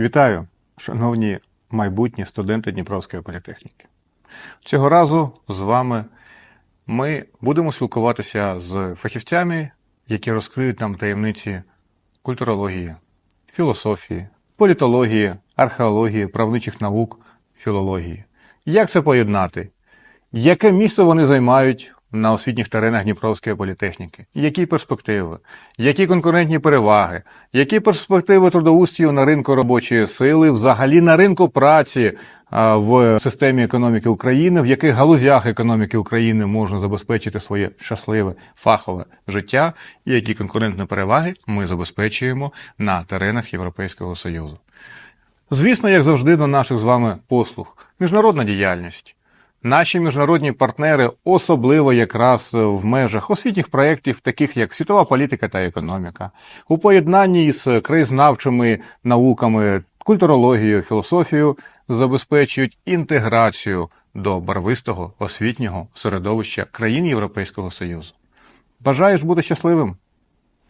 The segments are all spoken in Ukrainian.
Вітаю, шановні майбутні студенти Дніпровської політехніки. Цього разу з вами ми будемо спілкуватися з фахівцями, які розкриють нам таємниці культурології, філософії, політології, археології, правничих наук, філології. Як це поєднати? Яке місце вони займають на освітніх теренах Дніпровської політехніки? Які перспективи? Які конкурентні переваги? Які перспективи трудоустрою на ринку робочої сили, взагалі на ринку праці в системі економіки України, в яких галузях економіки України можна забезпечити своє щасливе фахове життя, і які конкурентні переваги ми забезпечуємо на теренах Європейського Союзу? Звісно, як завжди, до наших з вами послуг, міжнародна діяльність. Наші міжнародні партнери, особливо якраз в межах освітніх проєктів, таких як світова політика та економіка, у поєднанні із краєзнавчими науками, культурологією, філософією, забезпечують інтеграцію до барвистого освітнього середовища країн Європейського Союзу. Бажаєш бути щасливим?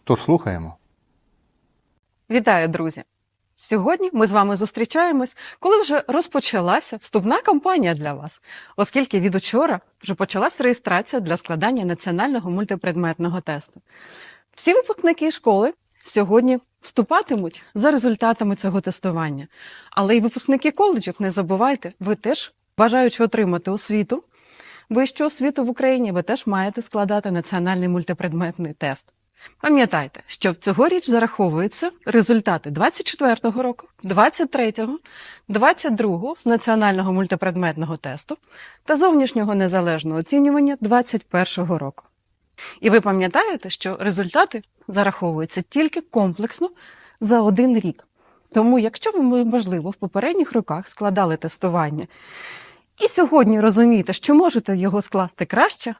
Тож слухаємо. Вітаю, друзі! Сьогодні ми з вами зустрічаємось, коли вже розпочалася вступна кампанія для вас, оскільки від учора вже почалась реєстрація для складання національного мультипредметного тесту. Всі випускники школи сьогодні вступатимуть за результатами цього тестування. Але й випускники коледжів, не забувайте, ви теж, бажаючи отримати освіту, вищу освіту в Україні, ви теж маєте складати національний мультипредметний тест. Пам'ятайте, що цьогоріч зараховуються результати 24-го року, 23-го, 22-го з національного мультипредметного тесту та зовнішнього незалежного оцінювання 21-го року. І ви пам'ятаєте, що результати зараховуються тільки комплексно за один рік. Тому, якщо ви, можливо, в попередніх роках складали тестування і сьогодні розумієте, що можете його скласти краще,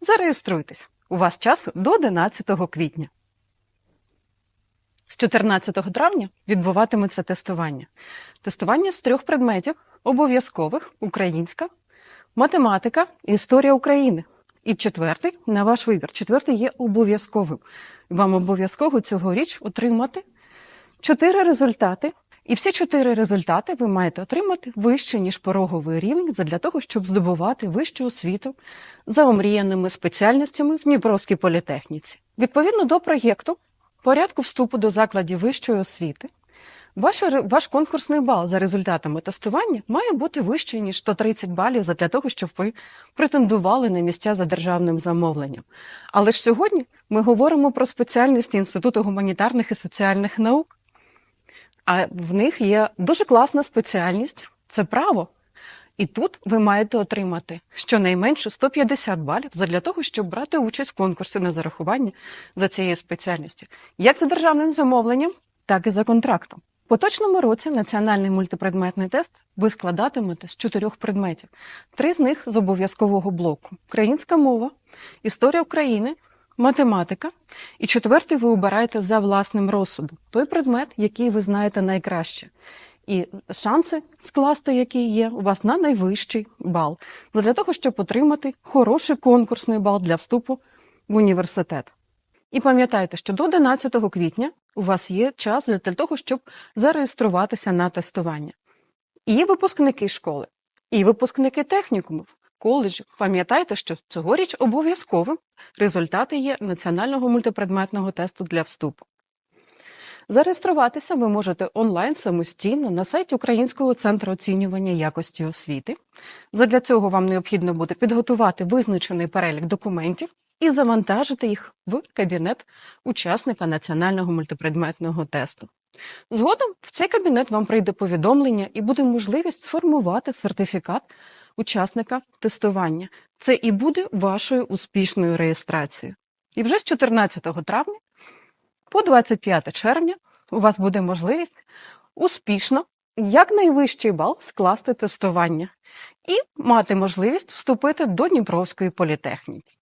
зареєструйтесь. У вас часу до 11 квітня. З 14 травня відбуватиметься тестування. Тестування з трьох предметів обов'язкових українська, математика історія України. І четвертий на ваш вибір. Четвертий є обов'язковим. Вам обов'язково цьогоріч отримати чотири результати. І всі чотири результати ви маєте отримати вище, ніж пороговий рівень, для того, щоб здобувати вищу освіту за омріяними спеціальностями в Дніпровській політехніці. Відповідно до проєкту порядку вступу до закладів вищої освіти, ваш, ваш конкурсний бал за результатами тестування має бути вищий, ніж 130 балів для того, щоб ви претендували на місця за державним замовленням. Але ж сьогодні ми говоримо про спеціальності Інституту гуманітарних і соціальних наук. А в них є дуже класна спеціальність це право. І тут ви маєте отримати щонайменше 150 балів для того, щоб брати участь в конкурсі на зарахування за цією спеціальністю, як за державним замовленням, так і за контрактом. В поточному році національний мультипредметний тест ви складатимете з чотирьох предметів. Три з них з обов'язкового блоку: українська мова, історія України, математика. І четвертий ви обираєте за власним розсудом той предмет, який ви знаєте найкраще. І шанси скласти, які є, у вас на найвищий бал, для того, щоб отримати хороший конкурсний бал для вступу в університет. І пам'ятайте, що до 11 квітня у вас є час для того, щоб зареєструватися на тестування. І випускники школи, і випускники технікумів, коледжів. Пам'ятайте, що цьогоріч обов'язковим результати є національного мультипредметного тесту для вступу. Зареєструватися ви можете онлайн самостійно на сайті Українського центру оцінювання якості освіти. Задля цього вам необхідно буде підготувати визначений перелік документів і завантажити їх в кабінет учасника національного мультипредметного тесту. Згодом в цей кабінет вам прийде повідомлення і буде можливість сформувати сертифікат учасника тестування. Це і буде вашою успішною реєстрацією. І вже з 14 травня по 25 червня у вас буде можливість успішно, як найвищий бал, скласти тестування і мати можливість вступити до Дніпровської політехніки.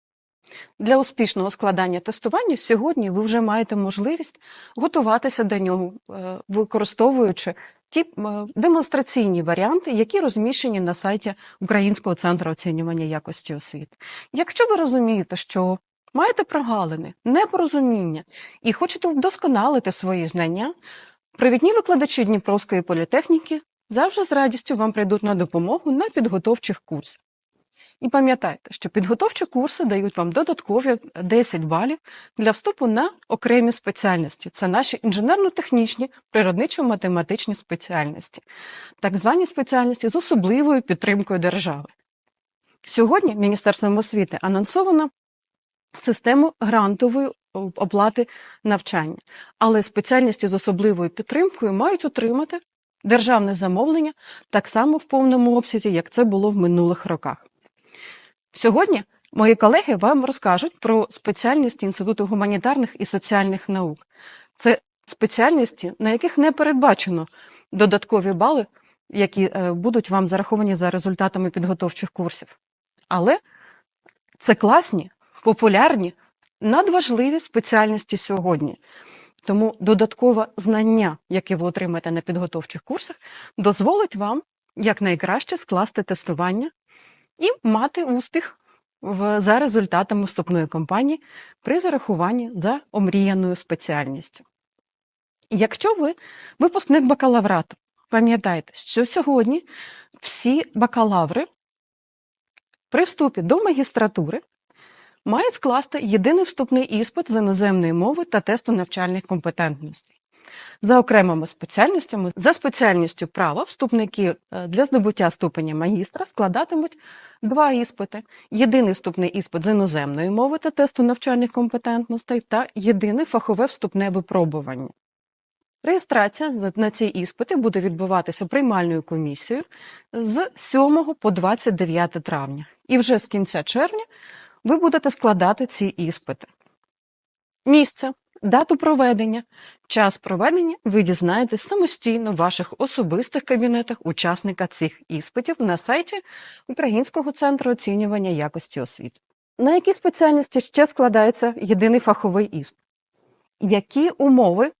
Для успішного складання тестування сьогодні ви вже маєте можливість готуватися до нього, е, використовуючи ті демонстраційні варіанти, які розміщені на сайті Українського центру оцінювання якості освіти. Якщо ви розумієте, що маєте прогалини, непорозуміння і хочете вдосконалити свої знання, привітні викладачі Дніпровської політехніки завжди з радістю вам прийдуть на допомогу на підготовчих курсах. І пам'ятайте, що підготовчі курси дають вам додаткові 10 балів для вступу на окремі спеціальності. Це наші інженерно-технічні, природничо-математичні спеціальності, так звані спеціальності з особливою підтримкою держави. Сьогодні Міністерством освіти анонсовано систему грантової оплати навчання, але спеціальності з особливою підтримкою мають отримати державне замовлення так само в повному обсязі, як це було в минулих роках. Сьогодні мої колеги вам розкажуть про спеціальності Інституту гуманітарних і соціальних наук. Це спеціальності, на яких не передбачено додаткові бали, які е, будуть вам зараховані за результатами підготовчих курсів. Але це класні, популярні, надважливі спеціальності сьогодні. Тому додаткове знання, яке ви отримаєте на підготовчих курсах, дозволить вам якнайкраще скласти тестування і мати успіх в, за результатами вступної кампанії при зарахуванні за омріяною спеціальністю. Якщо ви випускник бакалаврату, пам'ятайте, що сьогодні всі бакалаври при вступі до магістратури мають скласти єдиний вступний іспит з іноземної мови та тесту навчальних компетентностей. За окремими спеціальностями, за спеціальністю права, вступники е, для здобуття ступеня магістра складатимуть два іспити: єдиний вступний іспит з іноземної мови та тесту навчальних компетентностей та єдине фахове вступне випробування. Реєстрація на ці іспити буде відбуватися приймальною комісією з 7 по 29 травня. І вже з кінця червня ви будете складати ці іспити. Місце, дату проведення, час проведення ви дізнаєтесь самостійно в ваших особистих кабінетах учасника цих іспитів на сайті Українського центру оцінювання якості освіти. На які спеціальності ще складається єдиний фаховий іспит? Які умови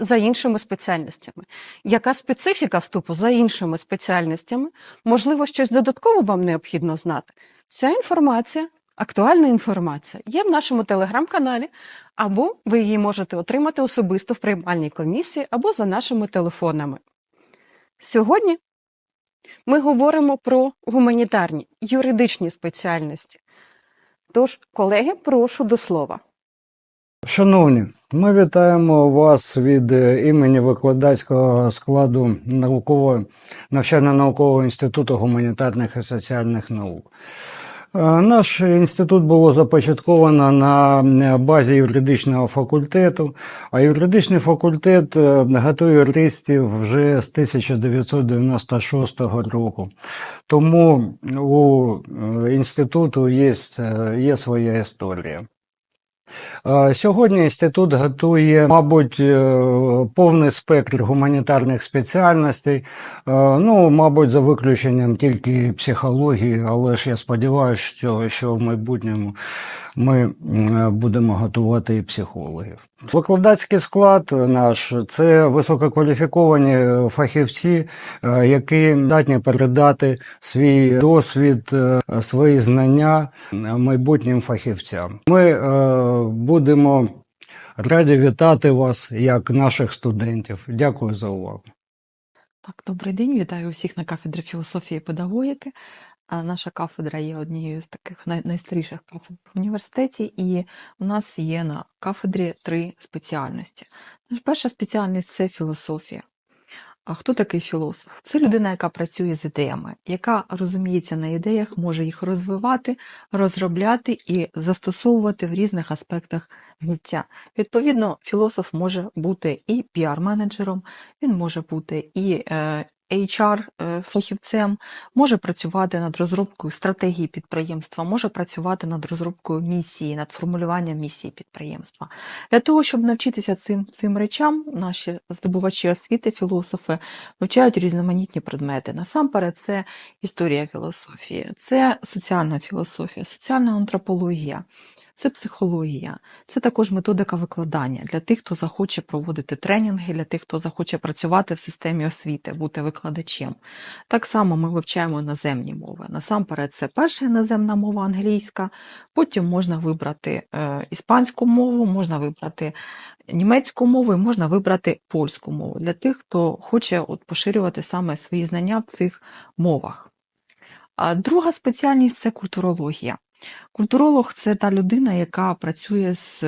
за іншими спеціальностями? Яка специфіка вступу за іншими спеціальностями? Можливо, щось додатково вам необхідно знати? Вся інформація Актуальна інформація є в нашому телеграм-каналі, або ви її можете отримати особисто в приймальній комісії або за нашими телефонами. Сьогодні ми говоримо про гуманітарні юридичні спеціальності. Тож, колеги, прошу до слова. Шановні, ми вітаємо вас від е, імені викладацького складу науково навчально-наукового інституту гуманітарних і соціальних наук. Е, Наш інститут було започатковано на е, базі юридичного факультету, а юридичний факультет е, готує юристів вже з 1996 року. Тому у інституту є, є своя історія. Е, Сьогодні інститут готує, мабуть, е, повний спектр гуманітарних спеціальностей. Е, Ну, мабуть, за виключенням тільки психології, але ж я сподіваюся, що, в майбутньому ми будемо готувати і психологів. Викладацький склад наш це висококваліфіковані фахівці, які здатні передати свій досвід, свої знання майбутнім фахівцям. Ми будемо раді вітати вас як наших студентів. Дякую за увагу. Так, добрий день, вітаю всіх на кафедрі філософії і педагогіки. Наша кафедра є однією з таких найстаріших кафедр в університеті, і у нас є на кафедрі три спеціальності. Перша спеціальність це філософія. А хто такий філософ? Це людина, яка працює з ідеями, яка розуміється на ідеях, може їх розвивати, розробляти і застосовувати в різних аспектах життя. Відповідно, філософ може бути і піар-менеджером, він може бути і е, HR-фахівцем, може працювати над розробкою стратегії підприємства, може працювати над розробкою місії, над формулюванням місії підприємства. Для того, щоб навчитися цим, цим речам, наші здобувачі освіти, філософи вивчають різноманітні предмети. Насамперед, це історія філософії, це соціальна філософія, соціальна антропологія, це психологія, це також методика викладання для тих, хто захоче проводити тренінги, для тих, хто захоче працювати в системі освіти, бути викладачем. Так само ми вивчаємо іноземні мови. Насамперед, це перша іноземна мова англійська, потім можна вибрати е, іспанську мову, можна вибрати німецьку мову і можна вибрати польську мову для тих, хто хоче от поширювати саме свої знання в цих мовах. А друга спеціальність це культурологія. Культуролог це та людина, яка працює з,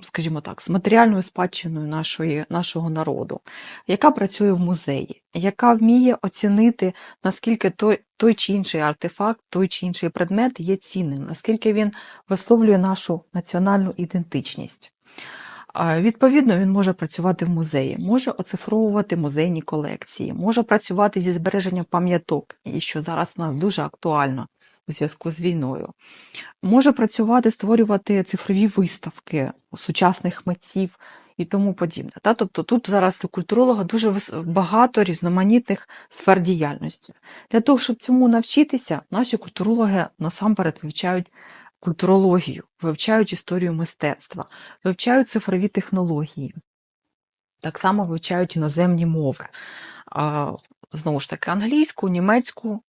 скажімо так, з матеріальною спадщиною нашої, нашого народу, яка працює в музеї, яка вміє оцінити, наскільки той, той чи інший артефакт, той чи інший предмет є цінним, наскільки він висловлює нашу національну ідентичність. Відповідно, він може працювати в музеї, може оцифровувати музейні колекції, може працювати зі збереженням пам'яток, і що зараз у нас дуже актуально у зв'язку з війною. Може працювати, створювати цифрові виставки сучасних митців і тому подібне. Та? Тобто тут зараз у культуролога дуже багато різноманітних сфер діяльності. Для того, щоб цьому навчитися, наші культурологи насамперед вивчають культурологію, вивчають історію мистецтва, вивчають цифрові технології, так само вивчають іноземні мови. Знову ж таки, англійську, німецьку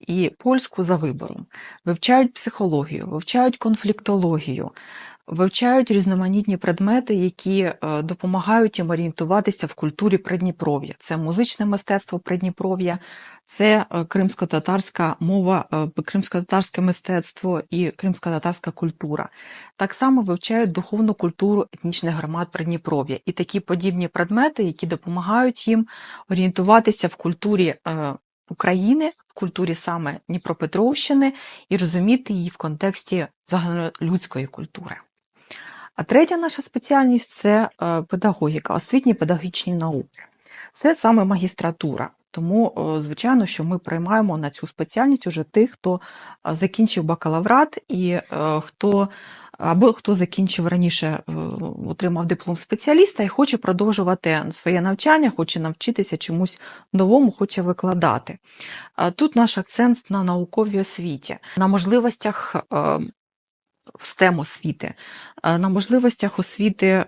і польську за вибором. Вивчають психологію, вивчають конфліктологію, вивчають різноманітні предмети, які е, допомагають їм орієнтуватися в культурі Придніпров'я. Це музичне мистецтво Придніпров'я, це е, кримсько-татарська мова, е, кримсько-татарське мистецтво і кримсько-татарська культура. Так само вивчають духовну культуру етнічних громад Придніпров'я і такі подібні предмети, які допомагають їм орієнтуватися в культурі е, України, в культурі саме Дніпропетровщини і розуміти її в контексті загальнолюдської культури. А третя наша спеціальність це е, педагогіка, освітні педагогічні науки. Це саме магістратура. Тому, е, звичайно, що ми приймаємо на цю спеціальність уже тих, хто е, закінчив бакалаврат і е, хто або хто закінчив раніше, отримав диплом спеціаліста і хоче продовжувати своє навчання, хоче навчитися чомусь новому, хоче викладати. Тут наш акцент на науковій освіті, на можливостях STEM освіти, на можливостях освіти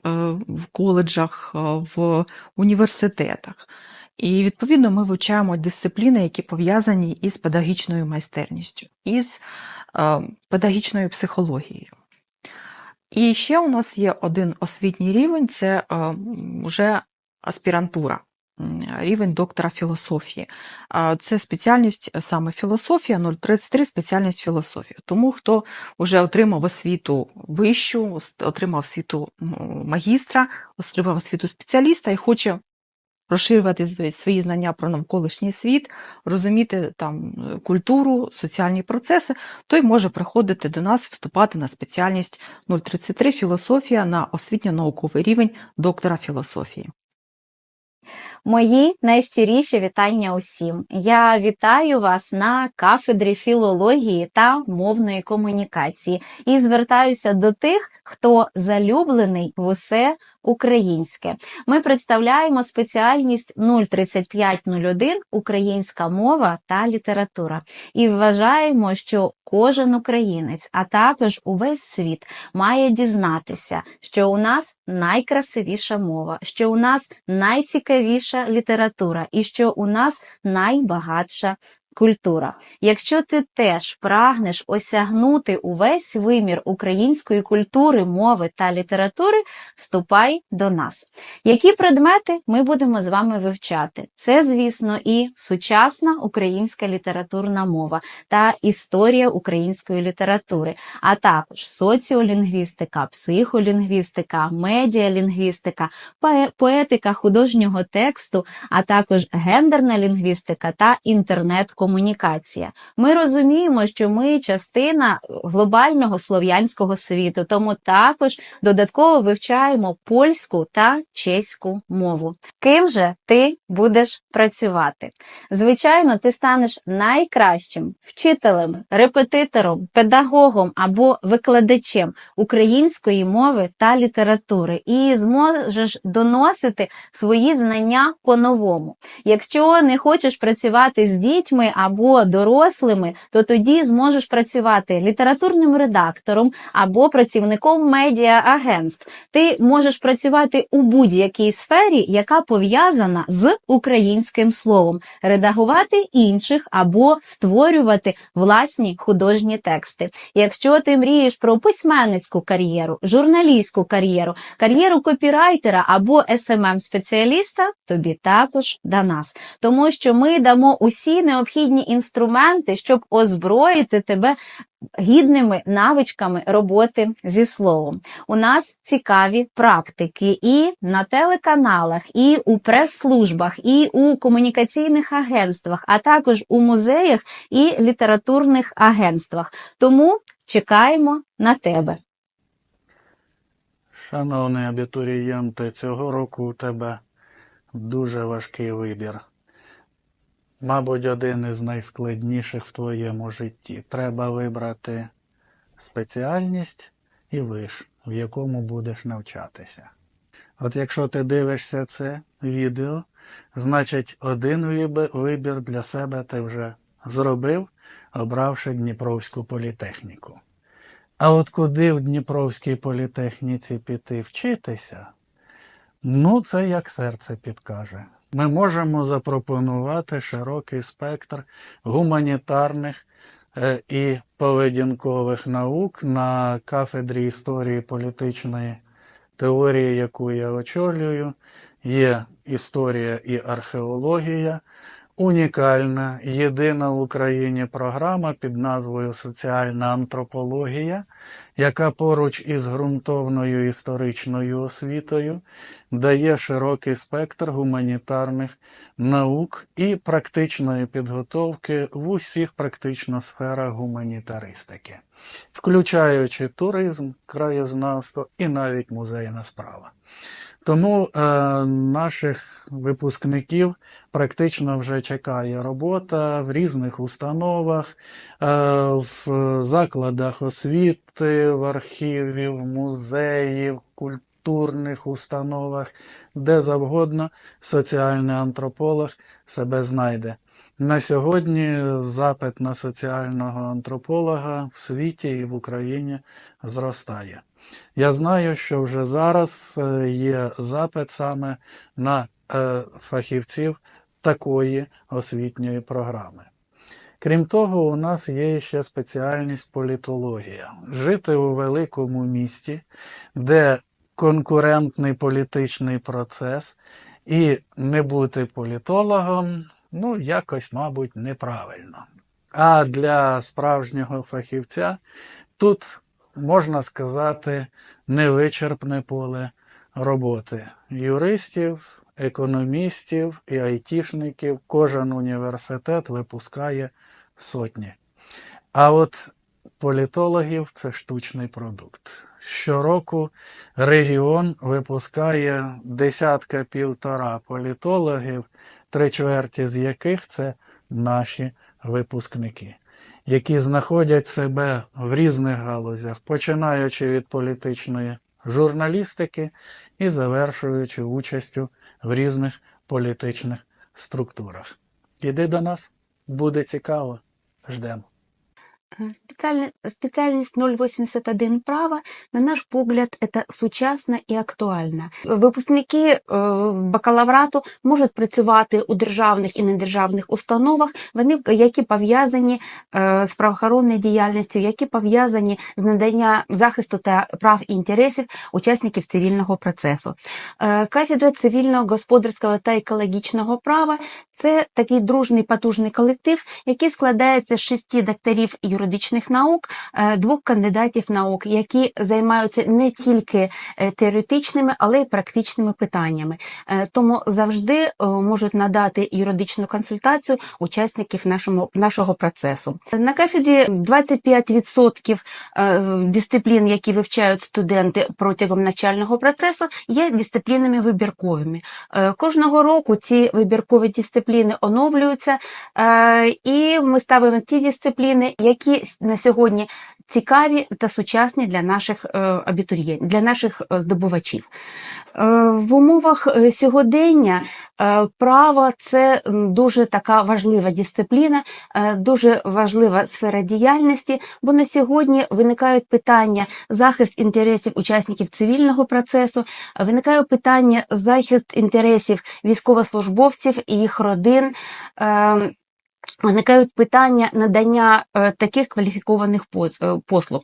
в коледжах, в університетах. І відповідно ми вивчаємо дисципліни, які пов'язані із педагогічною майстерністю, із е, педагогічною психологією. І ще у нас є один освітній рівень це е, вже аспірантура, рівень доктора філософії. Це спеціальність е, саме філософія, 033 спеціальність філософія. Тому хто вже отримав освіту вищу, отримав освіту магістра, отримав освіту спеціаліста і хоче розширювати свої- знання про навколишній світ, розуміти там е, культуру, соціальні процеси, той може приходити до нас, вступати на спеціальність 033 філософія на освітньо-науковий рівень доктора філософії. Мої найщиріші вітання усім. Я вітаю вас на кафедрі філології та мовної комунікації і звертаюся до тих, хто залюблений в усе українське. Ми представляємо спеціальність 03501 українська мова та література і вважаємо, що кожен українець, а також увесь світ має дізнатися, що у нас найкрасивіша мова, що у нас найцікавіша література і що у нас найбагатша культура. Якщо ти теж прагнеш осягнути увесь вимір української культури, мови та літератури, вступай до нас. Які предмети ми будемо з вами вивчати? Це, звісно, і сучасна українська літературна мова та історія української літератури, а також соціолінгвістика, психолінгвістика, медіалінгвістика, поетика художнього тексту, а також гендерна лінгвістика та інтернет-комунікація. Ми розуміємо, що ми частина глобального слов'янського світу, тому також додатково вивчаємо польську та чеську мову. Ким же ти будеш працювати? Звичайно, ти станеш найкращим вчителем, репетитором, педагогом або викладачем української мови та літератури і зможеш доносити свої знання по-новому. Якщо не хочеш працювати з дітьми, або дорослими, то тоді зможеш працювати літературним редактором або працівником медіа-агентств. Ти можеш працювати у будь-якій сфері, яка пов'язана з українським словом, редагувати інших або створювати власні художні тексти. Якщо ти мрієш про письменницьку кар'єру, журналістську кар'єру, кар'єру копірайтера або smm спеціаліста тобі також до нас, тому що ми дамо усі необхідні інструменти, щоб озброїти тебе гідними навичками роботи зі словом. У нас цікаві практики і на телеканалах, і у прес-службах, і у комунікаційних агентствах, а також у музеях і літературних агентствах. Тому чекаємо на тебе. Шановний абітурієнте, цього року у тебе дуже важкий вибір. Мабуть, один із найскладніших в твоєму житті. Треба вибрати спеціальність і виш, в якому будеш навчатися. От якщо ти дивишся це відео, значить один вибір для себе ти вже зробив, обравши Дніпровську політехніку. А от куди в Дніпровській політехніці піти вчитися, ну це як серце підкаже. Ми можемо запропонувати широкий спектр гуманітарних е, і поведінкових наук на кафедрі історії політичної теорії, яку я очолюю. Є історія і археологія, унікальна, єдина в Україні програма під назвою Соціальна антропологія, яка поруч із ґрунтовною історичною освітою дає широкий спектр гуманітарних наук і практичної підготовки в усіх практично сферах гуманітаристики, включаючи туризм, краєзнавство і навіть музейна справа. Тому е, наших випускників практично вже чекає робота в різних установах, е, в закладах освіти, в архіві, в музеї, в культурних установах, де завгодно соціальний антрополог себе знайде. На сьогодні запит на соціального антрополога в світі і в Україні зростає. Я знаю, що вже зараз е, є запит саме на е, фахівців такої освітньої програми. Крім того, у нас є ще спеціальність політологія. Жити у великому місті, де конкурентний політичний процес, і не бути політологом, ну, якось, мабуть, неправильно. А для справжнього фахівця тут можна сказати, невичерпне поле роботи юристів, економістів і айтішників. Кожен університет випускає сотні. А от політологів це штучний продукт. Щороку регіон випускає десятка півтора політологів, три чверті з яких це наші випускники які знаходять себе в різних галузях, починаючи від політичної журналістики і завершуючи участю в різних політичних структурах. Іди до нас, буде цікаво. Ждемо. Специальный- Специальность 081 права, на наш погляд, это сучасно і актуально. Випускники е, бакалаврату можуть працювати у державних і недержавних установах, вони, які пов'язані е, з правоохоронною діяльністю, які пов'язані з надання захисту та прав і інтересів учасників цивільного процесу. Е, Кафедра цивільного, господарського та екологічного права це такий дружний потужний колектив, який складається з шести докторів юридичних наук, е, двох кандидатів наук, які займаються не тільки е, теоретичними, але й практичними питаннями. Е, Тому завжди можуть надати юридичну консультацію учасників нашому, нашого процесу. На кафедрі 25% е, дисциплін, які вивчають студенти протягом навчального процесу, є дисциплінами вибірковими. Кожного року ці вибіркові дисципліни оновлюються, е, і ми ставимо ті дисципліни, які на сьогодні цікаві та сучасні для наших е, абітурієнтів, для наших е, здобувачів. Е, В умовах сьогодення право це дуже така важлива дисципліна, дуже важлива сфера діяльності, бо на сьогодні виникають питання захист інтересів учасників цивільного процесу, виникає питання захист інтересів військовослужбовців і їх родин. Виникають питання надання е, таких кваліфікованих е, послуг.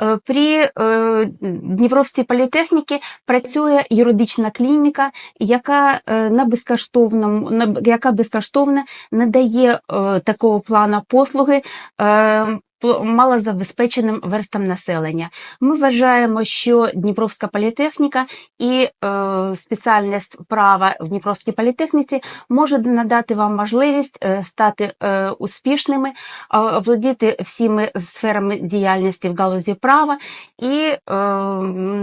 Е, При Дніпровській політехніці працює юридична клініка, яка на безкоштовному яка безкоштовно надає такого плану послуги. Малозабезпеченим верстам населення. Ми вважаємо, що Дніпровська політехніка і е, спеціальність права в Дніпровській політехніці може надати вам можливість е, стати е, успішними, овладіти всіми сферами діяльності в галузі права і е,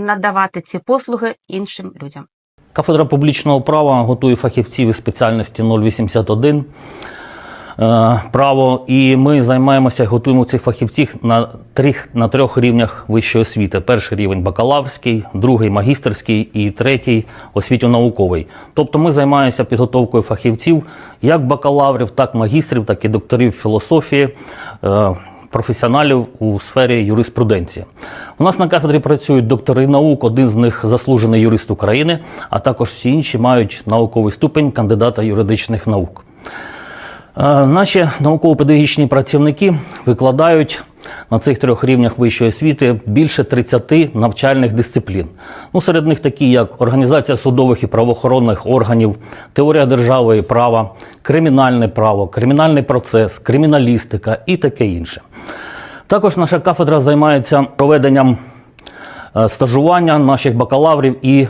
надавати ці послуги іншим людям. Кафедра публічного права готує фахівців із спеціальності 081 е, право, і ми займаємося, готуємо цих фахівців на трьох, на трьох рівнях вищої освіти. Перший рівень бакалаврський, другий магістерський і третій освітньо-науковий. Тобто ми займаємося підготовкою фахівців як бакалаврів, так магістрів, так і докторів філософії. е, Професіоналів у сфері юриспруденції. У нас на кафедрі працюють доктори наук, один з них заслужений юрист України, а також всі інші мають науковий ступень кандидата юридичних наук. Е, Наші науково-педагогічні працівники викладають на цих трьох рівнях вищої освіти більше 30 навчальних дисциплін. Ну, серед них такі, як організація судових і правоохоронних органів, теорія держави і права, кримінальне право, кримінальний процес, криміналістика і таке інше. Також наша кафедра займається проведенням е, стажування наших бакалаврів і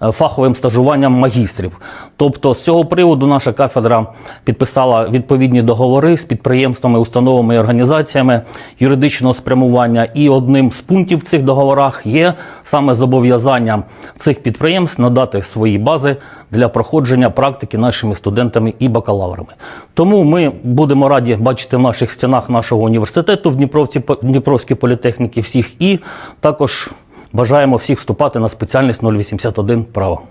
фаховим стажуванням магістрів. Тобто з цього приводу наша кафедра підписала відповідні договори з підприємствами, установами і організаціями юридичного спрямування. І одним з пунктів в цих договорах є саме зобов'язання цих підприємств надати свої бази для проходження практики нашими студентами і бакалаврами. Тому ми будемо раді бачити в наших стінах нашого університету в Дніпровці, Дніпровській політехніці всіх і також бажаємо всіх вступати на спеціальність 081 право.